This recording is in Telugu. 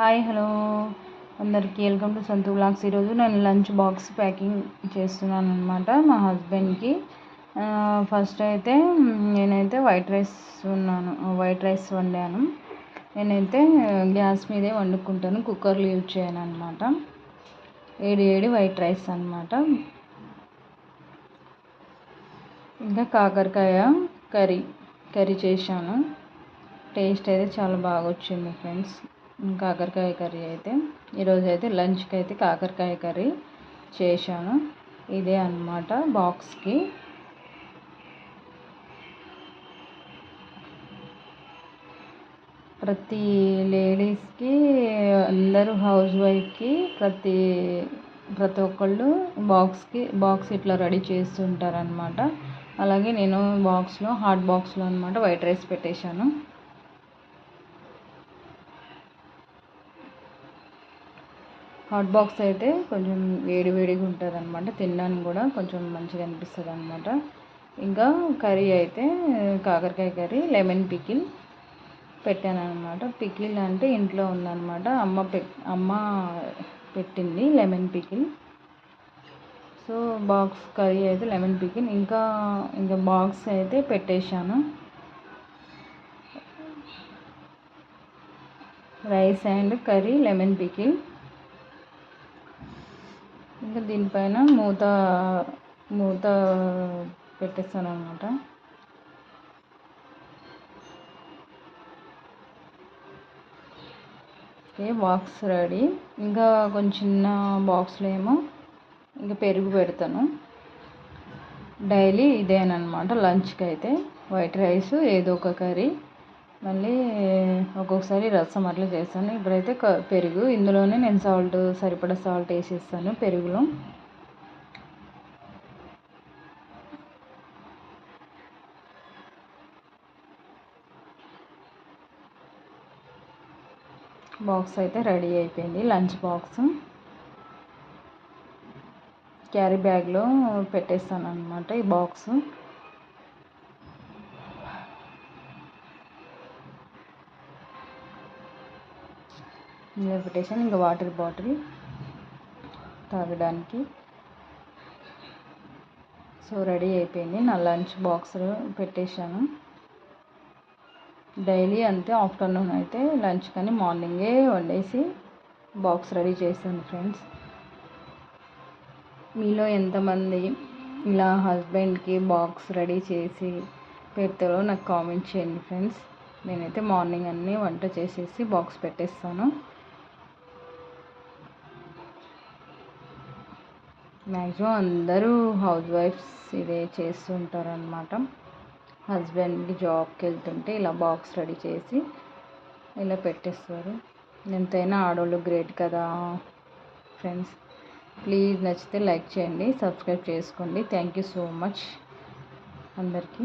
Hi hello. అందరికీ వెల్కమ్ టు సంతు బ్లాగ్స్. ఈరోజు నేను లంచ్ బాక్స్ ప్యాకింగ్ చేస్తున్నాను అనమాట మా హస్బెండ్కి. ఫస్ట్ అయితే నేనైతే వైట్ రైస్ ఉన్నాను. వైట్ రైస్ వండాను. నేనైతే గ్యాస్ మీదే వండుకుంటాను. కుక్కర్లు యూజ్ చేయను అనమాట ఏడి ఏడి వైట్ రైస్ అనమాట ఇంకా కాకరకాయ కర్రీ కర్రీ చేశాను. టేస్ట్ అయితే చాలా బాగా వచ్చింది ఫ్రెండ్స్. కాకరకాయ కర్రీ అయితే. ఈరోజు అయితే లంచ్కి అయితే కాకరకాయ కర్రీ చేశాను. ఇదే అనమాట బాక్స్కి ప్రతి లేడీస్కి అందరూ హౌస్ వైఫ్కి ప్రతి ప్రతి ఒక్కళ్ళు బాక్స్కి బాక్స్ ఇట్లా రెడీ చేస్తుంటారనమాట అలాగే నేను బాక్స్లో హాట్ బాక్స్లో అనమాట వైట్ రైస్ పెట్టేశాను. హాట్ బాక్స్ అయితే కొంచెం వేడి వేడిగా ఉంటుంది అనమాట తినడానికి కూడా కొంచెం మంచిగా అనిపిస్తుంది అనమాట ఇంకా కర్రీ అయితే కాకరకాయ కర్రీ లెమన్ పికిల్ పెట్టాను అనమాట పికిల్ అంటే ఇంట్లో ఉందన్నమాట. అమ్మ పె అమ్మ పెట్టింది lemon pickle. So box curry అయితే లెమన్ పికిల్. ఇంకా ఇంకా బాక్స్ అయితే పెట్టేశాను. Rice and curry lemon pickle. ఇంకా దీనిపైన మూత మూత పెట్టేస్తాను అనమాట ఓకే బాక్స్ రెడీ. ఇంకా కొంచెం చిన్న బాక్స్లో ఏమో ఇంకా పెరుగు పెడతాను. డైలీ ఇదేనమాట లంచ్కి అయితే వైట్ రైస్ ఏదో ఒక కర్రీ. మళ్ళీ ఒక్కొక్కసారి రసం అట్లా చేస్తాను. ఇప్పుడైతే పెరుగు. ఇందులోనే నేను సాల్ట్ సరిపడా సాల్ట్ వేసేస్తాను పెరుగులో. బాక్స్ అయితే రెడీ అయిపోయింది. Lunch box. క్యారీ బ్యాగ్లో పెట్టేస్తాను అనమాట ఈ బాక్స్. ఇందులో పెట్టేసాను ఇంకా వాటర్ బాటిల్ తాగడానికి. సో రెడీ అయిపోయింది. నా లంచ్ బాక్స్ పెట్టేశాను. డైలీ అంతే ఆఫ్టర్నూన్ అయితే లంచ్ కానీ మార్నింగే వండేసి బాక్స్ రెడీ చేశాను ఫ్రెండ్స్. మీలో ఎంతమంది ఇలా హస్బెండ్కి బాక్స్ రెడీ చేసి పెడతారో నాకు కామెంట్ చేయండి ఫ్రెండ్స్. నేనైతే మార్నింగ్ అన్నీ వంట చేసేసి బాక్స్ పెట్టేస్తాను. మ్యాక్సిమం అందరూ హౌస్ వైఫ్స్ ఇదే చేస్తుంటారనమాట హస్బెండ్కి జాబ్కి వెళ్తుంటే ఇలా బాక్స్ రెడీ చేసి ఇలా పెట్టేస్తారు. ఎంతైనా ఆడవాళ్ళు గ్రేట్ కదా ఫ్రెండ్స్. ప్లీజ్ నచ్చితే లైక్ చేయండి సబ్స్క్రైబ్ చేసుకోండి. థ్యాంక్ యూ సో మచ్ అందరికీ.